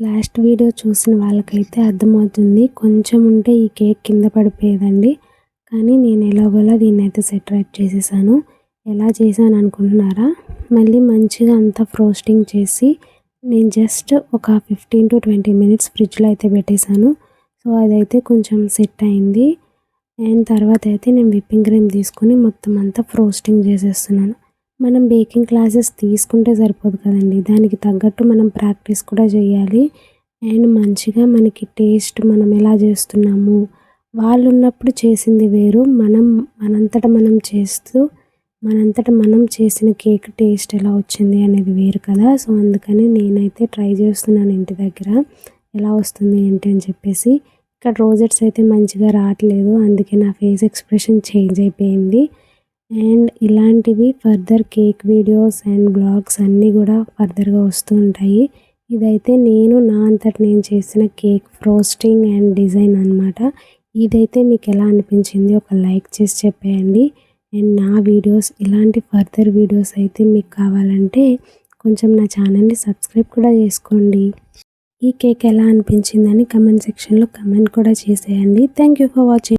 Last video చూసిన వాళ్ళకైతే అర్థమవుతుంది. కొంచెం ఉంటే ఈ కేక్ కింద పడిపోయేదండి. కానీ నేను ఎలాగోలా దీన్ని అయితే సెట్ రైట్ చేసేసాను. ఎలా చేశాను అనుకుంటున్నారా? మళ్ళీ మంచిగా అంతా ఫ్రోస్టింగ్ చేసి నేను జస్ట్ ఒక ఫిఫ్టీన్ టు ట్వంటీ మినిట్స్ ఫ్రిడ్జ్లో అయితే పెట్టేశాను. సో అదైతే కొంచెం సెట్ అయింది. అండ్ తర్వాత అయితే నేను విప్పింగ్ క్రీమ్ తీసుకొని మొత్తం అంతా ఫ్రోస్టింగ్ చేసేస్తున్నాను. మనం బేకింగ్ క్లాసెస్ తీసుకుంటే సరిపోదు కదండి. దానికి తగ్గట్టు మనం ప్రాక్టీస్ కూడా చేయాలి. అండ్ మంచిగా మనకి టేస్ట్ మనం ఎలా చేస్తున్నాము వాళ్ళు ఉన్నప్పుడు చేసింది వేరు. మనం మనంతట మనం చేస్తూ మనంతట మనం చేసిన కేక్ టేస్ట్ ఎలా వచ్చింది అనేది వేరు కదా. సో అందుకని నేనైతే ట్రై చేస్తున్నాను ఇంటి దగ్గర. ఎలా వస్తుంది ఏంటి అని చెప్పేసి. ఇక్కడ రోజెట్స్ అయితే మంచిగా రావట్లేదు. అందుకే నా ఫేస్ ఎక్స్ప్రెషన్ చేంజ్ అయిపోయింది. అండ్ ఇలాంటివి further cake videos and blogs అన్నీ కూడా ఫర్దర్గా వస్తూ ఉంటాయి. ఇదైతే నేను నా అంతటి నేను చేసిన కేక్ ఫ్రోస్టింగ్ అండ్ డిజైన్ అనమాట ఇదైతే మీకు ఎలా అనిపించింది ఒక లైక్ చేసి చెప్పేయండి. అండ్ నా వీడియోస్ ఇలాంటి ఫర్దర్ వీడియోస్ అయితే మీకు కావాలంటే కొంచెం నా ఛానల్ని సబ్స్క్రైబ్ కూడా చేసుకోండి. ఈ కేక్ ఎలా అనిపించిందని కమెంట్ సెక్షన్లో కమెంట్ కూడా చేసేయండి. Thank you for watching.